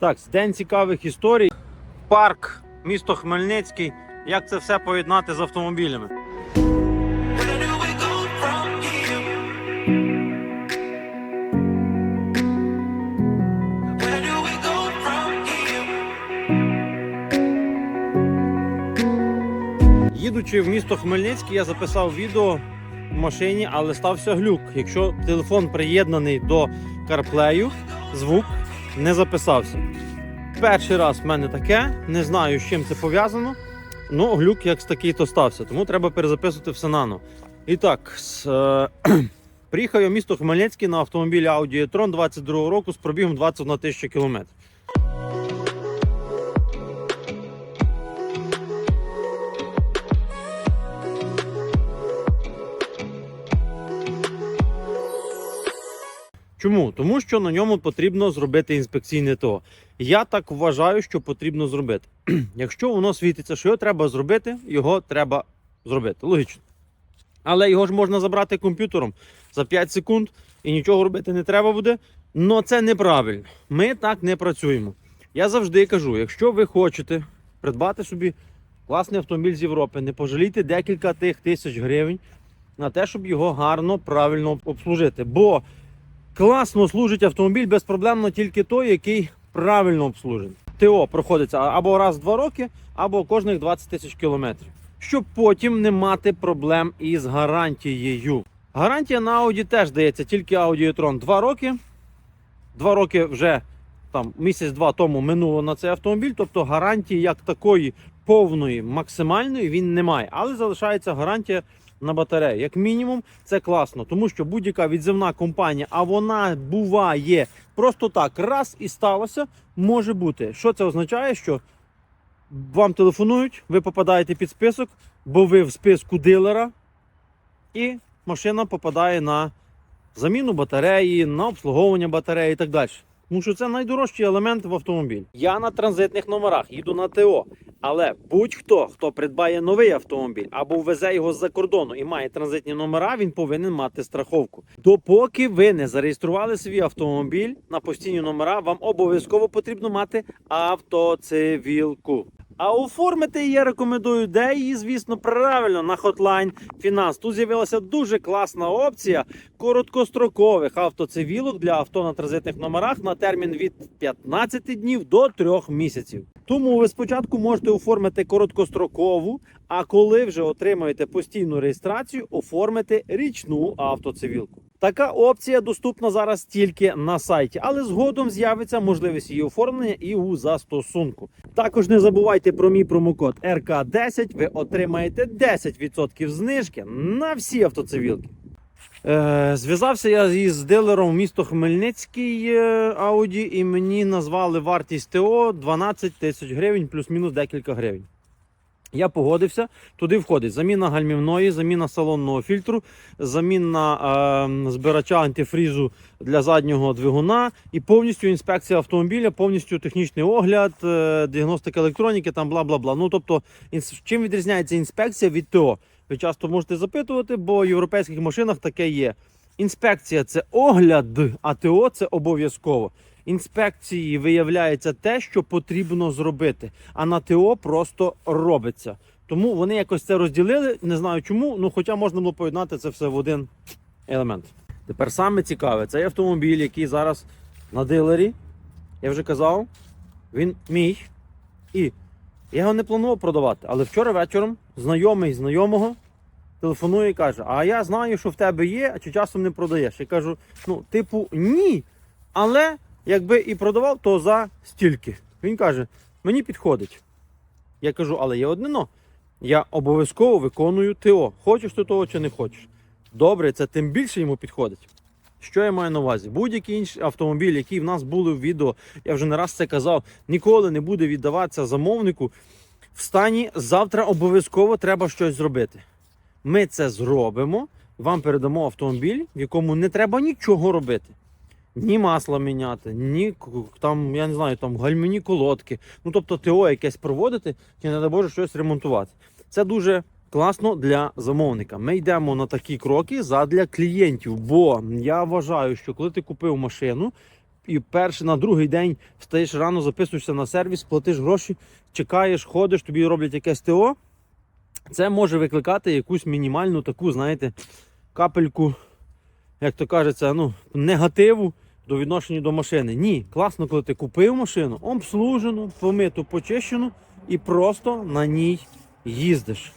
Так, день цікавих історій. Парк, місто Хмельницький. Як це все поєднати з автомобілями? Їдучи в місто Хмельницький, я записав відео в машині, але стався глюк. Якщо телефон приєднаний до CarPlay, звук не записався. Перший раз в мене таке, не знаю, з чим це пов'язано. Ну, глюк як такий то стався, тому треба перезаписувати все нано. І так, з, е, приїхав я в місто Хмельницький на автомобілі Audi e-tron 22 року з пробігом 21 тисяча кілометрів. Чому? Тому що на ньому потрібно зробити інспекційне ТО. Я так вважаю, що потрібно зробити. Якщо воно світиться, що його треба зробити, його треба зробити. Логічно. Але його ж можна забрати комп'ютером за 5 секунд і нічого робити не треба буде. Но це неправильно. Ми так не працюємо. Я завжди кажу: якщо ви хочете придбати собі класний автомобіль з Європи, не пожалійте декілька тих тисяч гривень на те, щоб його гарно, правильно обслужити. Бо класно служить автомобіль безпроблемно тільки той, який правильно обслужений. ТО проходиться або раз в два роки, або кожних 20 тисяч кілометрів, щоб потім не мати проблем із гарантією. Гарантія на Audi теж дається тільки Audi e-tron 2 роки. Два роки вже там місяць-два тому минуло на цей автомобіль, тобто гарантії як такої повної, максимальної він не має, але залишається гарантія на батарею. Як мінімум, це класно, тому що будь-яка відзивна компанія, а вона буває просто так, раз і сталося, може бути. Що це означає? Що вам телефонують, ви попадаєте під список, бо ви в списку дилера, і машина попадає на заміну батареї, на обслуговування батареї і так далі. Тому що це найдорожчий елемент в автомобіль. Я на транзитних номерах їду на ТО. Але будь-хто, хто придбає новий автомобіль або везе його з-за кордону і має транзитні номера, він повинен мати страховку. Допоки ви не зареєстрували свій автомобіль на постійні номера, вам обов'язково потрібно мати автоцивілку. А оформити я рекомендую, де її, звісно, правильно на Hotline Finance. Тут з'явилася дуже класна опція короткострокових автоцивілок для авто на транзитних номерах на термін від 15 днів до 3 місяців. Тому ви спочатку можете оформити короткострокову, а коли вже отримаєте постійну реєстрацію, оформити річну автоцивілку. Така опція доступна зараз тільки на сайті, але згодом з'явиться можливість її оформлення і у застосунку. Також не забувайте про мій промокод РК10. Ви отримаєте 10% знижки на всі автоцивілки. Е, зв'язався я із дилером в місто Хмельницький е, Audi, і мені назвали вартість ТО 12 тисяч гривень, плюс-мінус декілька гривень. Я погодився. Туди входить заміна гальмівної, заміна салонного фільтру, заміна е, збирача антифрізу для заднього двигуна і повністю інспекція автомобіля, повністю технічний огляд, е, діагностика електроніки, там бла бла бла. Ну тобто, чим відрізняється інспекція від ТО? Ви часто можете запитувати, бо в європейських машинах таке є. Інспекція це огляд, а ТО це обов'язково. Інспекції виявляється те, що потрібно зробити, а на ТО просто робиться. Тому вони якось це розділили. Не знаю чому, ну хоча можна було поєднати це все в один елемент. Тепер саме цікаве, цей автомобіль, який зараз на дилері, я вже казав, він мій. І я його не планував продавати. Але вчора вечором знайомий знайомого телефонує і каже: А я знаю, що в тебе є, а чи часом не продаєш. Я кажу: ну, типу, ні. Але якби і продавав, то за стільки. Він каже: мені підходить. Я кажу, але є одне но. Я обов'язково виконую ТО. Хочеш ти того чи не хочеш. Добре, це тим більше йому підходить. Що я маю на увазі? Будь-який інший автомобіль, який в нас були в відео, я вже не раз це казав, ніколи не буде віддаватися замовнику. В стані завтра обов'язково треба щось зробити. Ми це зробимо, вам передамо автомобіль, в якому не треба нічого робити. Ні масла міняти, ні там, я не знаю, там гальмівні колодки. Ну тобто ТО якесь проводити, чи не дай Боже щось ремонтувати. Це дуже класно для замовника. Ми йдемо на такі кроки задля клієнтів. Бо я вважаю, що коли ти купив машину, і перший на другий день встаєш рано, записуєшся на сервіс, платиш гроші, чекаєш, ходиш, тобі роблять якесь ТО. Це може викликати якусь мінімальну таку, знаєте, капельку, як то кажеться, ну, негативу до відношення до машини. Ні, класно, коли ти купив машину, обслужену, помиту, почищену і просто на ній їздиш.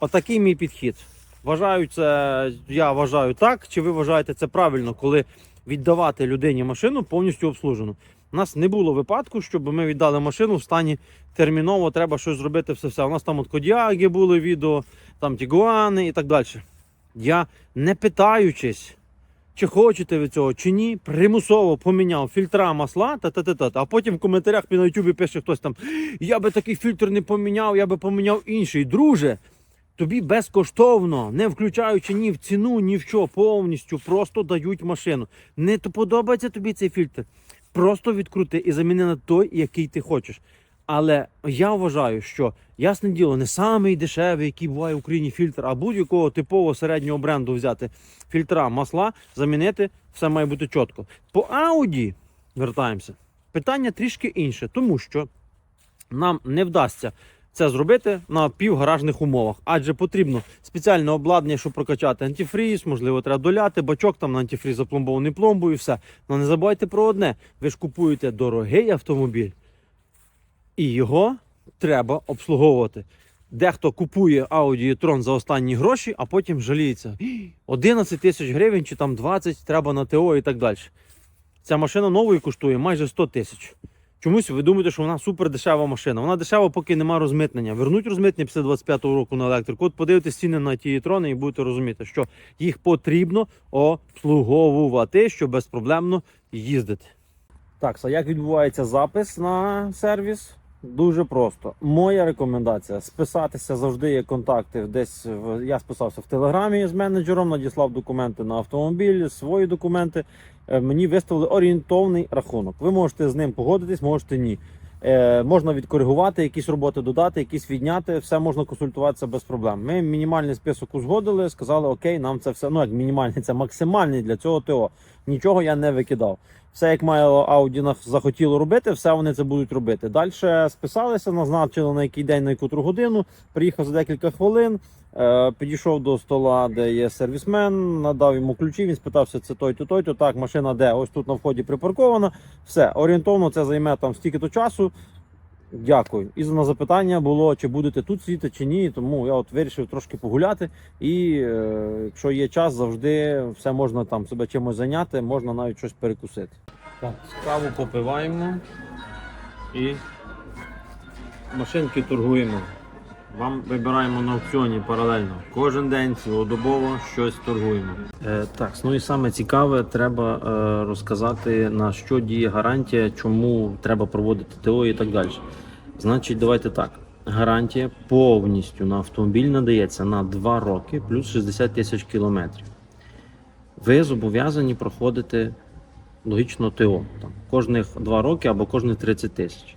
Отакий мій підхід. Вважаю це, я вважаю так, чи ви вважаєте це правильно, коли віддавати людині машину повністю обслужену. У нас не було випадку, щоб ми віддали машину в стані терміново, треба щось зробити, все все. У нас там от Кодіаги були відео, там Тігуани і так далі. Я не питаючись, чи хочете ви цього, чи ні, примусово поміняв фільтра масла, та та та та а потім в коментарях на Ютубі пише хтось там: я би такий фільтр не поміняв, я би поміняв інший. Друже, тобі безкоштовно, не включаючи ні в ціну, ні в що, повністю просто дають машину. Не подобається тобі цей фільтр. Просто відкрути і заміни на той, який ти хочеш. Але я вважаю, що ясне діло, не самий дешевий, який буває в Україні фільтр, а будь-якого типового середнього бренду взяти фільтра масла, замінити, все має бути чітко. По Audi вертаємося. Питання трішки інше, тому що нам не вдасться це зробити на півгаражних умовах, адже потрібно спеціальне обладнання, щоб прокачати антифріз, можливо, треба доляти, бачок там на антифріз запломбований пломбою і все. Але не забувайте про одне: ви ж купуєте дорогий автомобіль, і його треба обслуговувати. Дехто купує Audi e-tron за останні гроші, а потім жаліється. 11 тисяч гривень чи там 20 треба на ТО і так далі. Ця машина новою коштує майже 100 тисяч. Чомусь ви думаєте, що вона супер дешева машина. Вона дешева, поки нема розмитнення. Вернуть розмитнення після 25-го року на електрику. От подивитесь ціни на ті трони і будете розуміти, що їх потрібно обслуговувати, щоб безпроблемно їздити. Так, а як відбувається запис на сервіс? Дуже просто. Моя рекомендація списатися завжди є контакти. Десь в я списався в телеграмі з менеджером, надіслав документи на автомобіль, свої документи. Е, Мені виставили орієнтовний рахунок. Ви можете з ним погодитись, можете ні. Е, можна відкоригувати, якісь роботи додати, якісь відняти. Все можна консультуватися без проблем. Ми мінімальний список узгодили, сказали, окей, нам це все. Ну як мінімальний, це максимальний для цього ТО. Нічого я не викидав. Все, як має Audi захотіло робити, все вони це будуть робити. Далі списалися, назначили на який день, на яку годину. Приїхав за декілька хвилин. Е, підійшов до стола, де є сервісмен, надав йому ключі. Він спитався, це той, то той, то так, машина де? Ось тут на вході припаркована. Все, орієнтовно це займе там стільки-то часу. Дякую. І на запитання було, чи будете тут сидіти, чи ні. Тому я от вирішив трошки погуляти. І е, якщо є час, завжди все можна там себе чимось зайняти, можна навіть щось перекусити. Так, каву попиваємо і машинки торгуємо. Вам вибираємо на аукціоні паралельно. Кожен день цілодобово щось торгуємо. Е, так, ну і саме цікаве, треба е, розказати на що діє гарантія, чому треба проводити ТО і так далі. Значить, давайте так. Гарантія повністю на автомобіль надається на 2 роки плюс 60 тисяч кілометрів. Ви зобов'язані проходити логічно ТО там, кожних 2 роки або кожних 30 тисяч.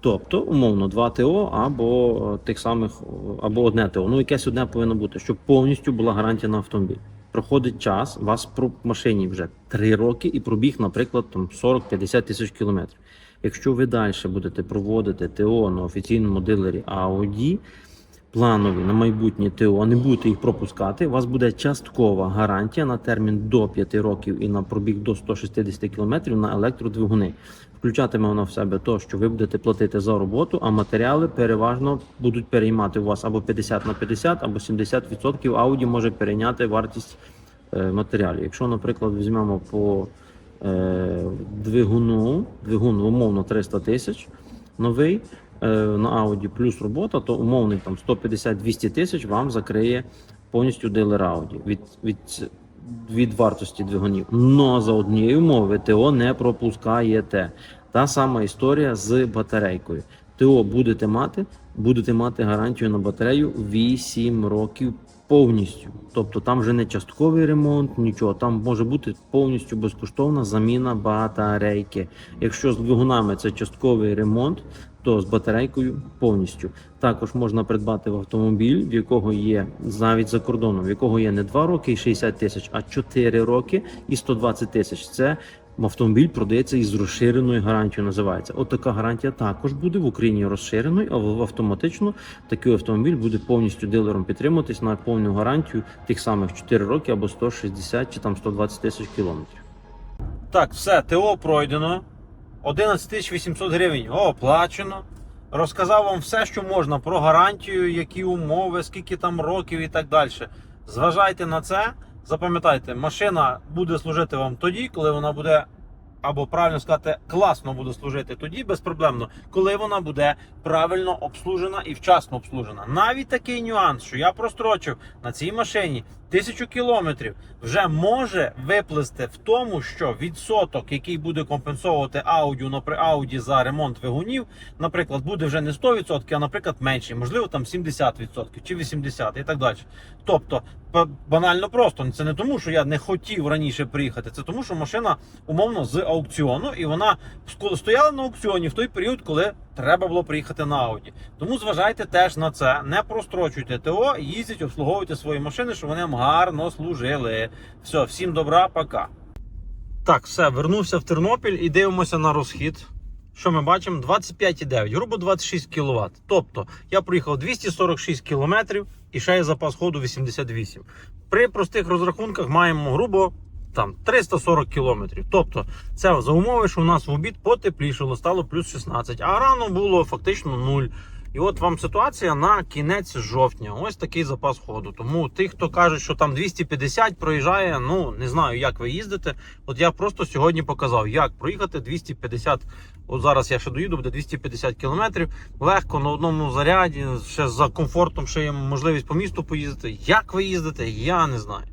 Тобто, умовно, два ТО або е, тих самих, е, або одне ТО. Ну, якесь одне повинно бути, щоб повністю була гарантія на автомобіль. Проходить час, вас про машині вже 3 роки і пробіг, наприклад, там 40-50 тисяч кілометрів. Якщо ви далі будете проводити ТО на офіційному дилері Audi, планові на майбутнє ТО, а не будете їх пропускати, у вас буде часткова гарантія на термін до 5 років і на пробіг до 160 км на електродвигуни. Включатиме вона в себе то, що ви будете платити за роботу, а матеріали переважно будуть переймати у вас або 50 на 50, або 70% Audi може перейняти вартість е, матеріалів. Якщо, наприклад, візьмемо по е, двигуну, двигун умовно 300 тисяч новий на Audi плюс робота, то умовний там 150-200 тисяч вам закриє повністю дилер Audi від, від, від вартості двигунів. Но за однією умови ТО не пропускаєте. Та сама історія з батарейкою. ТО будете мати, будете мати гарантію на батарею 8 років повністю. Тобто там вже не частковий ремонт, нічого. Там може бути повністю безкоштовна заміна батарейки. Якщо з двигунами це частковий ремонт, то з батарейкою повністю. Також можна придбати в автомобіль, в якого є навіть за кордоном, в якого є не 2 роки і 60 тисяч, а 4 роки і 120 тисяч. Це автомобіль продається із розширеною гарантією. Називається. От така гарантія також буде в Україні розширеною, а автоматично такий автомобіль буде повністю дилером підтримуватись на повну гарантію тих самих 4 роки або 160 чи там 120 тисяч кілометрів. Так, все, ТО пройдено. 11 800 гривень оплачено. Розказав вам все, що можна про гарантію, які умови, скільки там років і так далі. Зважайте на це. Запам'ятайте, машина буде служити вам тоді, коли вона буде, або правильно сказати, класно буде служити тоді, безпроблемно, коли вона буде правильно обслужена і вчасно обслужена. Навіть такий нюанс, що я прострочив на цій машині тисячу кілометрів, вже може виплисти в тому, що відсоток, який буде компенсовувати Audi, напри- Audi за ремонт двигунів, наприклад, буде вже не 100%, а наприклад менший, можливо, там 70% чи 80% і так далі. Тобто, банально просто це не тому, що я не хотів раніше приїхати, це тому, що машина умовно з аукціону, і вона стояла на аукціоні в той період, коли треба було приїхати на Audi. Тому зважайте теж на це, не прострочуйте ТО, їздіть, обслуговуйте свої машини, щоб вони вам гарно служили. Все, всім добра, пока. Так, все, вернувся в Тернопіль і дивимося на розхід. Що ми бачимо? 25,9, грубо 26 кВт. Тобто я проїхав 246 км і ще є запас ходу 88. При простих розрахунках маємо грубо там 340 км. Тобто це за умови, що у нас в обід потеплішало, стало плюс 16, а рано було фактично 0. І от вам ситуація на кінець жовтня. Ось такий запас ходу. Тому тих, хто каже, що там 250 проїжджає, ну не знаю, як ви їздите. От я просто сьогодні показав, як проїхати 250. От зараз я ще доїду, буде 250 кілометрів. Легко на одному заряді, ще за комфортом, ще є можливість по місту поїздити. Як ви їздите, я не знаю.